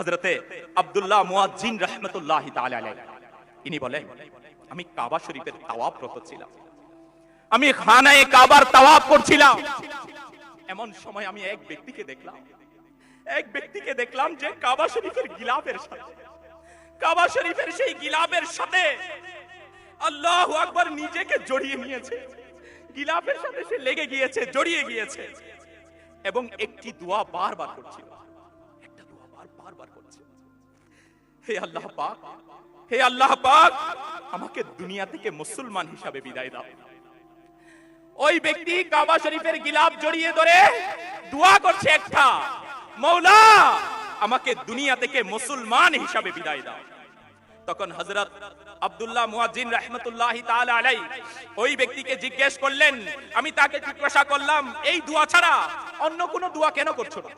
হজরতে আব্দুল্লাহ মুয়াজ্জিন রহমতুল্লাহ ইনি বলেন, আমি কাবা শরীফের তাওয়াব রত ছিলাম। আমি খানায় কাবার তাওয়াব করছিলাম। এমন সময় আমি এক ব্যক্তিকে দেখলাম। এক ব্যক্তিকে দেখলাম যে কাবা শরীফের গিলাফের সাথে। কাবা শরীফের সেই গিলাফের সাথে আল্লাহ আকবার নিজেকে জড়িয়ে নিয়েছে। গিলাফের সাথে সে লেগে গিয়েছে, জড়িয়ে গিয়েছে। এবং একটি দোয়া বারবার করছিল। বারবার করছে হে আল্লাহ পাক, হে আল্লাহ পাক, আমাকে দুনিয়া থেকে মুসলমান হিসাবে বিদায় দাও। ওই ব্যক্তি কাবা শরীফের গিলাফ জড়িয়ে ধরে দোয়া করছে একটা, মৌলা, আমাকে দুনিয়া থেকে মুসলমান হিসাবে বিদায় দাও। তখন হযরত আব্দুল্লাহ মুয়াজ্জিন রাহমাতুল্লাহ আলাই ওই ব্যক্তিকে জিজ্ঞেস করলেন, আমি তাকে জিজ্ঞাসা করলাম, এই দোয়া ছাড়া অন্য কোনো দোয়া কেন করছ না?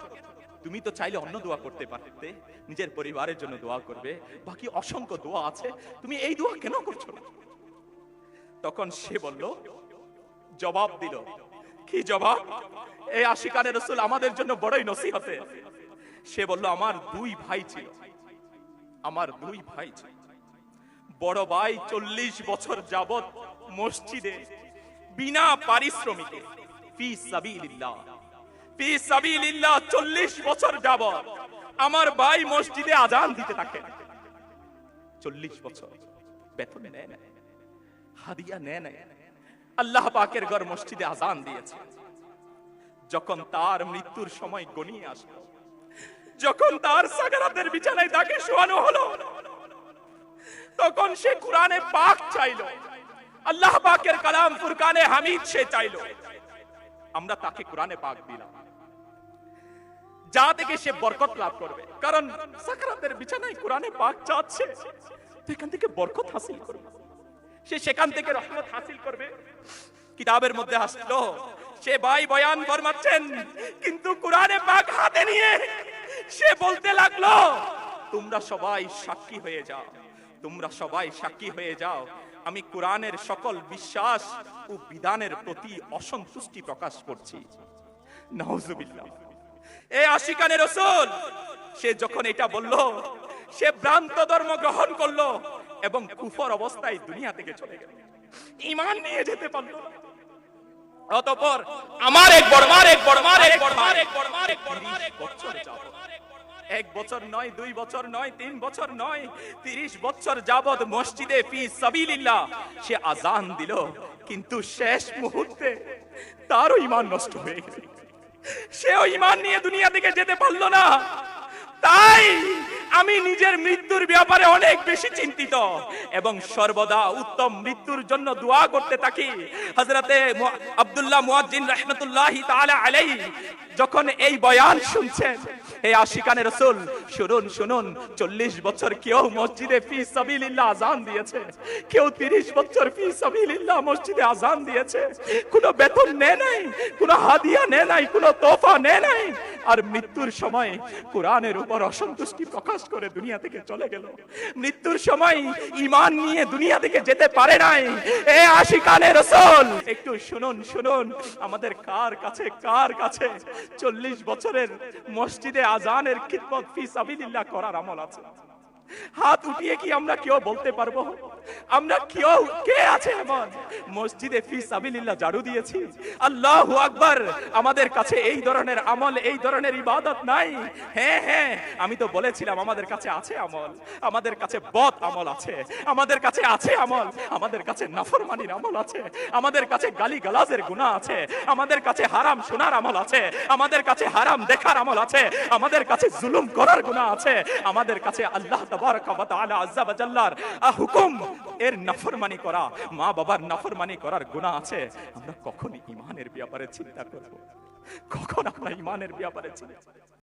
তুমি তো চাইলে অন্য দোয়া করতে পারতে, নিজের পরিবারের জন্য দোয়া করবে, বাকি অসংখ্য দোয়া আছে, তুমি এই দোয়া কেন করছ তখন সে বলল, জবাব দিল, কি জবাব? এই আশিকানে রসুল আমাদের জন্য বড়ই নসিহতে। সে বলল, আমার দুই ভাই ছিল, আমার দুই ভাই ছিল। বড় ভাই চল্লিশ বছর যাবত মসজিদে, বিনা পারিশ্রমিকে, ফি সাবিলিল্লাহ বছর আমার ভাই মসজিদে আজান দিতে থাকে। চল্লিশ বছর। নেয় না। হাদিয়া নেয় না। আল্লাহ পাকের ঘর মসজিদে আজান দিয়েছে। যখন তার মৃত্যুর সময় গনিয়ে আসলো, যখন তার সাগারাতের বিছানায় তাকে শোয়ানো হলো, তখন সে কোরআনে পাক চাইলো। আল্লাহ পাকের কালাম ফুরকানে হামিদ সে চাইলো। আমরা তাকে কোরআনে পাক দিলাম। যা থেকে সে বরকত লাভ করবে। কারণ সাকারাতের বিছানায় কোরআনে পাক চাচ্ছে তো এখান থেকে বরকত হাসিল করবে। সে সেখান থেকে রহমত হাসিল করবে। কিতাবের মধ্যে আসলো, সে ভাই বয়ান ফরমাচ্ছেন, কিন্তু কোরআনে পাক হাতে নিয়ে সে বলতে লাগল, তোমরা সবাই সাক্ষী হয়ে যাও, তোমরা সবাই সাক্ষী হয়ে যাও। আমি কোরআনের সকল বিশ্বাস ও বিধানের প্রতি অসন্তুষ্টি প্রকাশ করছি। নাউজুবিল্লাহ। এ আশিকানে রসুল। সে যখন এটা বলল, সে ভ্রান্ত ধর্ম গ্রহণ করল এবং কুফর অবস্থায় দুনিয়া থেকে চলে গেল। ইমান নিয়ে যেতে পারল। অতঃপর আমার এক বড়মার এক বড়মার এক বড়মার এক বড়মার এক বড়মার এক বছর এক বছর নয়, দুই বছর নয়, তিন বছর নয়, তিরিশ বছর যাবত মসজিদে ফি সাবিলিল্লাহ সে আজান দিল। কিন্তু শেষ মুহূর্তে তারও ইমান নষ্ট হয়ে গেল সেও ইমান নিয়ে দুনিয়া দিকে যেতে পারল না। তাই আমি নিজের মৃত্যুর ব্যাপারে অনেক বেশি চিন্তিত এবং সর্বদা উত্তম মৃত্যুর জন্য দোয়া করতে থাকি। হজরতে আব্দুল্লাহ মুয়াজ্জিন রহমতুল্লাহি তাআলা আলাইহি যখন এই বয়ান শুনছেন এই রসুল, শুনুন শুনুন, চল্লিশ বছর কেউ মসজিদে ফি সাবিলিল্লাহ আজান দিয়েছে? কেউ তিরিশ বছর ফি সাবিলিল্লাহ মসজিদে আজান দিয়েছে? কোনো বেতন নেয় নাই? কোনো হাদিয়া নেয় নাই? কোনো তোফা নেয় নাই? আর মৃত্যুর সময় কোরআনের উপর অসন্তুষ্টি প্রকাশ করে দুনিয়া থেকে চলে গেল। মৃত্যুর সময় ইমান নিয়ে দুনিয়া থেকে যেতে পারে নাই। এ আশিকানে রসুল, একটু শুনুন শুনুন। আমাদের কার কাছে কার কাছে? চল্লিশ বছরের মসজিদে আজানের খিদমত ফি সাবিলিল্লাহ করার আমল আছে। হাত উঠিয়ে কি আমরা কেউ বলতে পারব? আমরা কেউ কে আছে এমন মসজিদে ফি সাবিলিল্লাহ জাড়ু দিয়েছি আল্লাহু আকবার আমাদের কাছে এই ধরনের আমল এই ধরনের ইবাদত নাই হ্যাঁ হ্যাঁ আমি তো বলেছিলাম আমাদের কাছে আছে আমল আমাদের কাছে বদ আমল আছে আমাদের কাছে আছে আমল আমাদের কাছে নাফরমানির আমল আছে আমাদের কাছে গালি গালাজের গুনাহ আছে আমাদের কাছে হারাম শোনার আমল আছে আমাদের কাছে হারাম দেখার আমল আছে আমাদের কাছে জুলুম করার গুনাহ আছে আমাদের কাছে আল্লাহ তাবারক ওয়া তাআলা আযজা ওয়া হুকুম এর নাফরমানি করা, মা বাবার নাফরমানি করার গুণা আছে। আমরা কখন ইমানের ব্যাপারে চিন্তা করব? কখন আমরা ইমানের ব্যাপারে চিন্তা